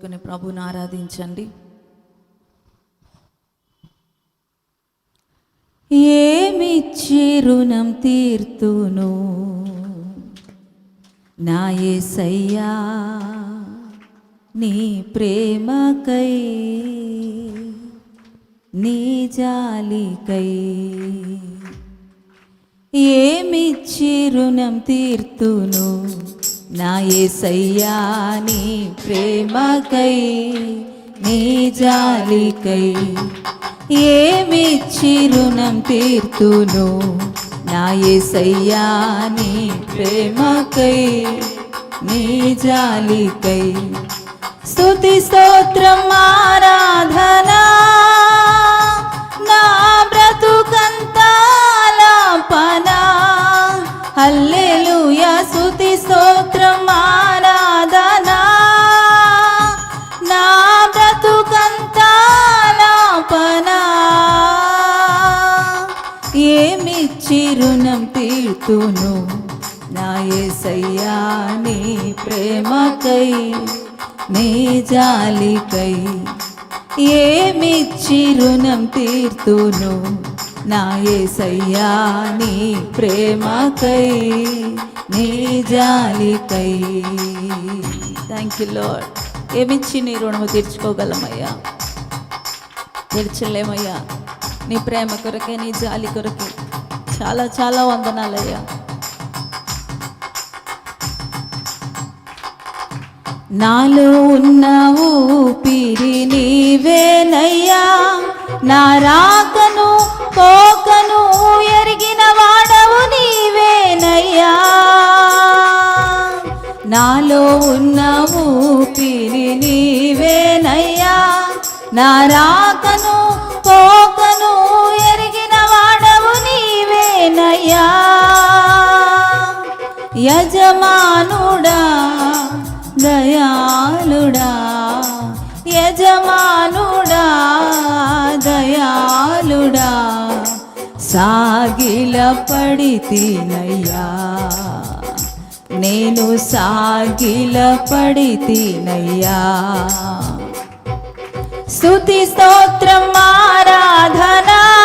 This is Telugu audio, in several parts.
కొన్ని ప్రభుని ఆరాధించండి. ఏమిచ్చి రుణం తీర్తును? నా ఏసయ్యా నీ ప్రేమకై నీ జాలికై. ఏమిచ్చి రుణం తీర్తును? నా యేసయ్యా నీ ప్రేమకై నీ జాలికై ఏమిచ్చి రుణం తీర్తును? నా యేసయ్యా నీ ప్రేమకై నీ జాలికై. స్తుతి స్తోత్రం ఆరాధనా. తీర్తును నా సయ్యా నీ ప్రేమకై నీ జాలికై ఏమిచ్చి రుణం తీర్తును? నా సయ్యా నీ ప్రేమకై నీ జాలికై. థ్యాంక్ యూ లాడ్ ఏమిచ్చి నీ రుణము తీర్చుకోగలమయ్యా? తీర్చలేమయ్యా నీ ప్రేమ కొరకే నీ జాలి కొరకే. చాలా చాలా వందనాలయ్యా. నాలో ఉన్న ఊపిరి నీవేనయ్యా. నా రాకను పోకను ఎరిగిన వాడవు నీవేనయ్యా. నాలో ఉన్న ఊపిరి నీవేనయ్యా. నా రాకను పోకను సాగిల నేను సాగిల పడితీనయ్యా. స్తుతి స్తోత్రం ఆరాధనా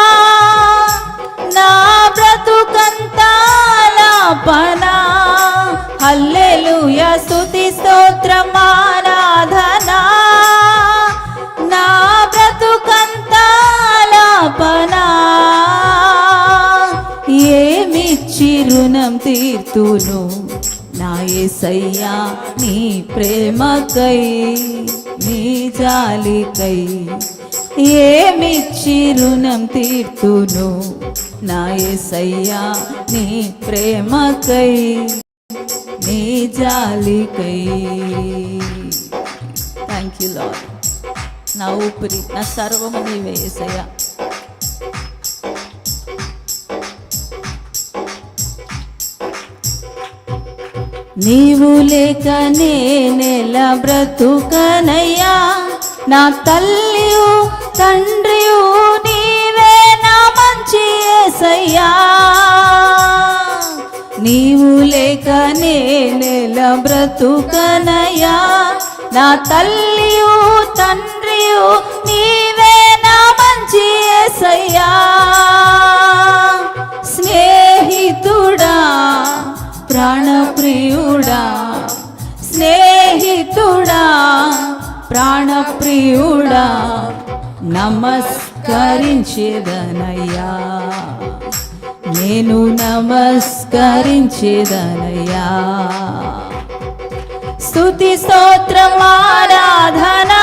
ఎత్తును నా యేసయ్యా నీ ప్రేమకై నీ జాలికై. ఏమిచ్చి రుణం తీర్తును నా యేసయ్యా నీ ప్రేమకై నీ జాలికై? థ్యాంక్ యూ లాడ్ నా ఊపిరి నా సర్వము నీవే యేసయ్యా నీవు లేక నేనెలా బ్రతుకనయ్యా? నా తల్లియు తండ్రియు నీవే నా మంచి యేసయ్యా నీవు లేక నేనెలా బ్రతుకనయ్యా? నా తల్లియు తండ్రియు ప్రాణప్రియుడా నమస్కరించేదనయ్యా. నేను నమస్కరించేదనయ్యా. స్తుతి స్తోత్రం ఆరాధనా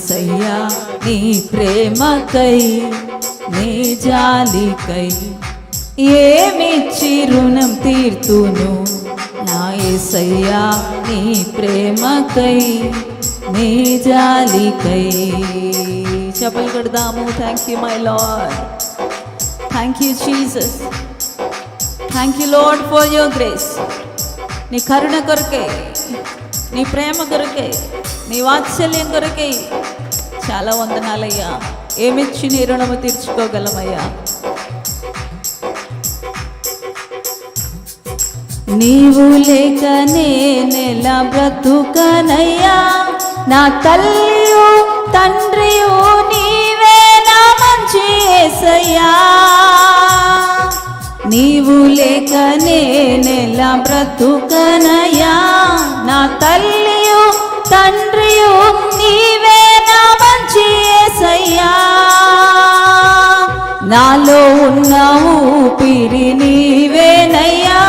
నా యేసయ్యా నీ ప్రేమకై నీ జాలికై ఏమిచ్చి రుణం తీర్తును నా యేసయ్యా నీ ప్రేమకై నీ జాలికై చెప్పలు కొడదాము thank you my lord thank you Jesus thank you lord for your grace నీ కరుణ కొరకే నీ ప్రేమ కొరకే నీ వాత్సల్యం కొరకే చాలా వందనాలయ్యా. ఏమిచ్చి నీ రుణము తీర్చుకోగలమయ్యా? నీవు లేక నేనెలా బ్రతుకనయ్యా. నా తల్లియు తండ్రియు నీవే నా మంచి ఏసయ్యా. నీవు లేక నేనెలా బ్రతుకనయా? నా తల్లియు తండ్రియు నీవే నా మంచి ఏసయ్యా. నాలో ఉన్న ఊపిరి నీవేనయ్యా.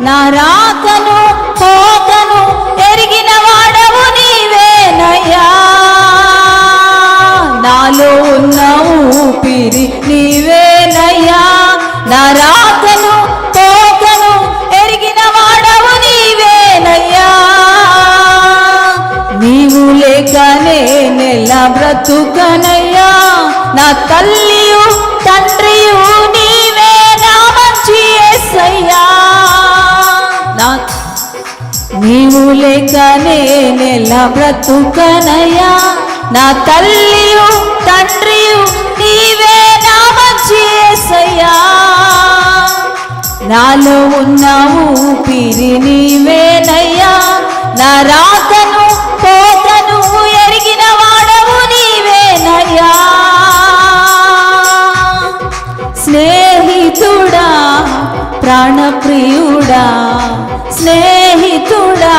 నా రాకను పోకను ఎరిగిన వాడవు నీవేనయ్యా. నాలో ఉన్న బ్రతుకనయ్యా. నా తల్లియు తండ్రియు నీవే నా మంచి యేసయ్యా నా నీవు లేక నేనెలా బ్రతుకనయ్యా. నా తల్లియు తండ్రియు నీవే నా మంచి యేసయ్యా నాలో ఉన్న ఊపిరి నీవేనయ్యా. నా రాత ప్రాణప్రియుడా స్నేహితుడా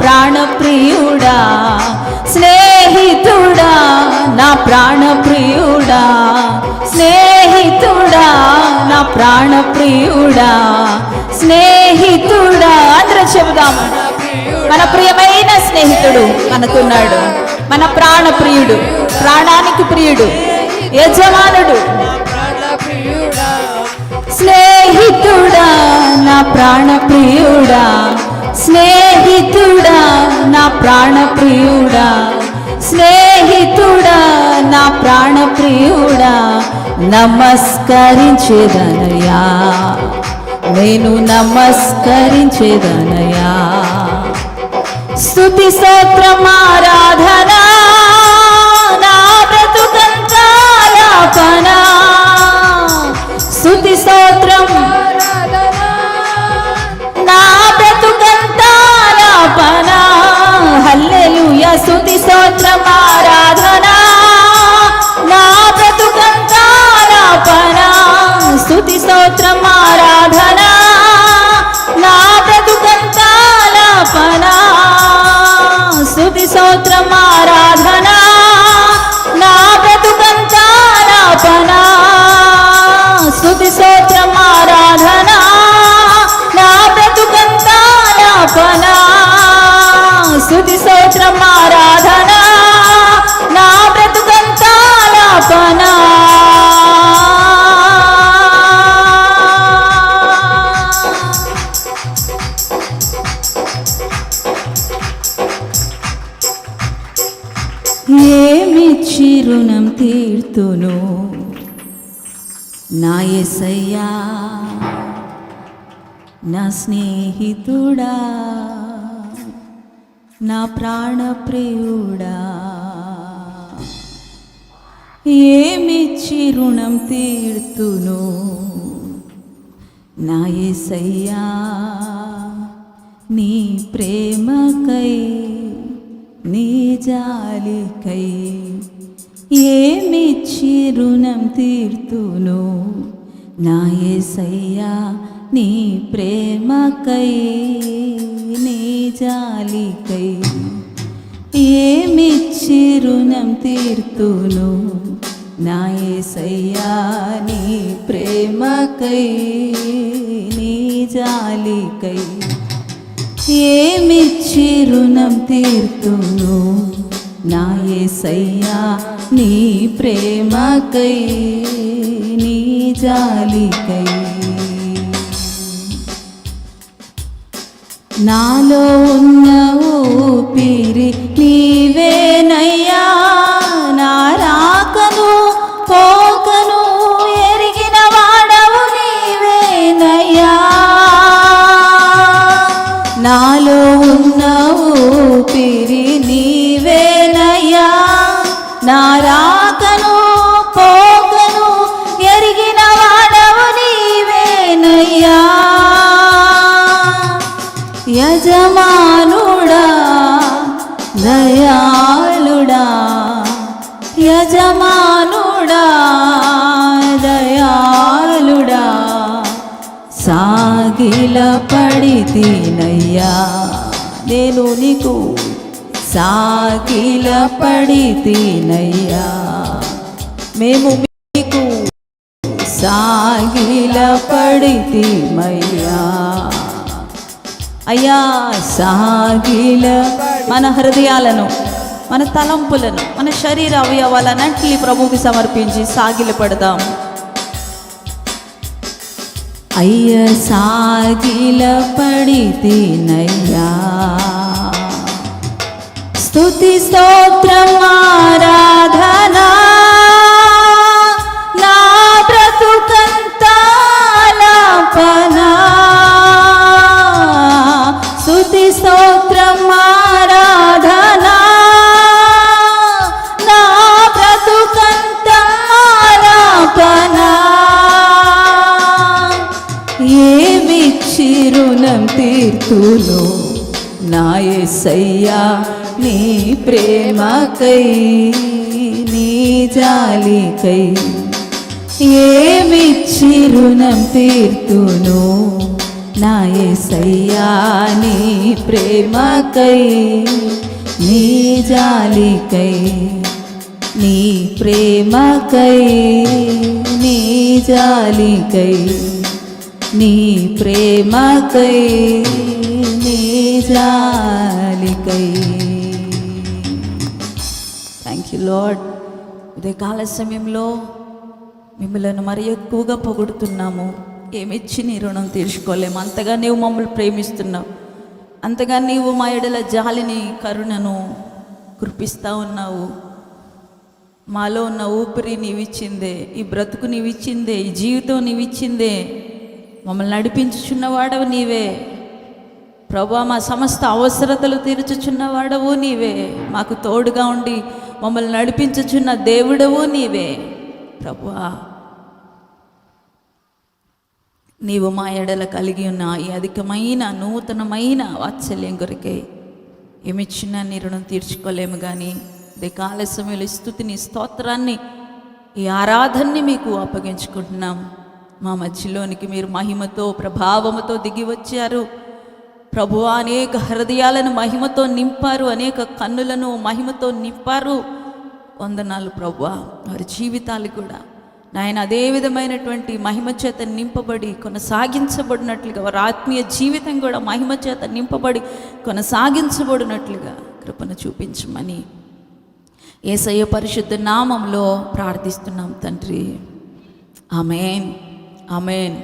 ప్రాణప్రియుడా స్నేహితుడా నా ప్రాణప్రియుడా స్నేహితుడా నా ప్రాణప్రియుడా స్నేహితుడా అందరూ చెబుదాము మన ప్రియమైన స్నేహితుడు మనకున్నాడు. మన ప్రాణప్రియుడు ప్రాణానికి ప్రియుడు యజమానుడు ప్రాణప్రియుడా స్నేహితుడా నా ప్రాణప్రియుడా స్నేహితుడా నా ప్రాణప్రియుడా నమస్కరించేదనయా నేను నమస్కరించేదనయా స్తుతి స్తోత్రం స్తుతి రుణం తీర్తును. నా ఎసయ్యా నా స్నేహితుడా నా ప్రాణప్రియుడా. ఏమిచ్చి రుణం తీర్తును? నా ఎసయ్యా నీ ప్రేమకై నీ జాలికై. ఏమిచ్చి రుణం తీర్తును నా ఏసయ్యా నీ ప్రేమకై నీ జాలికై. ఏమిచ్చి రుణం తీర్తును నా ఏసయ్యా నీ ప్రేమకై నీ జాలికై. ఏమిచ్చి రుణం తీర్తును నాయసయ్యా నీ ప్రేమకై నీ జాలికై. నాలో ఉన్న ఊపిరి నీవేనై కాకను పోకను ఎరిగిన వాడవు నీవేనయ్యా. యజమానుడా దయాళుడా యజమానుడా దయాళుడా సాగిల పడితేనయ్యా. నేను నీకు సాగిల పడితేనయ్యా. మేము మీకు సాగిల పడితీమయ్యా అయ్యా సాగిల మన హృదయాలను మన తలంపులను మన శరీర అవయవాలన్నింటినీ ప్రభువుకి సమర్పించి సాగిల పడదాం. అయ్య సాగిల పడితేనయ్యా స్తుతి స్తోత్రం రుణం తీర్తులో నాయసయ్యా నీ ప్రేమకై నీ జాలికై. ఏమిచ్చి రుణం తీర్తును నాయసయ్యా నీ ప్రేమకై నీ జాలికై. నీ ప్రేమకై నీ జాలికై. నీ ప్రేమకై నీ జాలికై. థ్యాంక్ యూ లాడ్ ఉదయకాల సమయంలో మిమ్మల్ని మరి ఎక్కువగా పొగుడుతున్నాము. ఏమిచ్చి నీ రుణం తీర్చుకోలేము. అంతగా నీవు మమ్మల్ని ప్రేమిస్తున్నావు. అంతగా నీవు మా ఎడల జాలిని కరుణను కురిపిస్తూ ఉన్నావు. మాలో ఉన్న ఊపిరి నీవిచ్చిందే ఈ బ్రతుకు నీవిచ్చిందే ఈ జీవితం నీవిచ్చిందే. మమ్మల్ని నడిపించుచున్నవాడవు నీవే. ప్రభా మా సమస్త అవసరతలు తీర్చుచున్నవాడవు నీవే. మాకు తోడుగా ఉండి మమ్మల్ని నడిపించుచున్న దేవుడవు నీవే. ప్రభా నీవు మా ఎడల కలిగి ఉన్న ఈ అధికమైన నూతనమైన వాత్సల్యం కొరకే ఏమిచ్చినా నీ రుణం తీర్చుకోలేము కానీ ఇదే సమయంలో ఈ స్థుతిని స్తోత్రాన్ని ఈ ఆరాధన్ని మీకు అప్పగించుకుంటున్నాం. మా మధ్యలోనికి మీరు మహిమతో ప్రభావముతో దిగి వచ్చారు. ప్రభు అనేక హృదయాలను మహిమతో నింపారు అనేక కన్నులను మహిమతో నింపారు. వందనాలు ప్రభు వారి జీవితాలు కూడా. నాయన అదే విధమైనటువంటి మహిమ చేత నింపబడి కొనసాగించబడినట్లుగా వారి ఆత్మీయ జీవితం కూడా మహిమ చేత నింపబడి కొనసాగించబడినట్లుగా కృపను చూపించమని ఏసయ్య పరిశుద్ధ నామంలో ప్రార్థిస్తున్నాం తండ్రి. ఆమెన్. ఆమెన్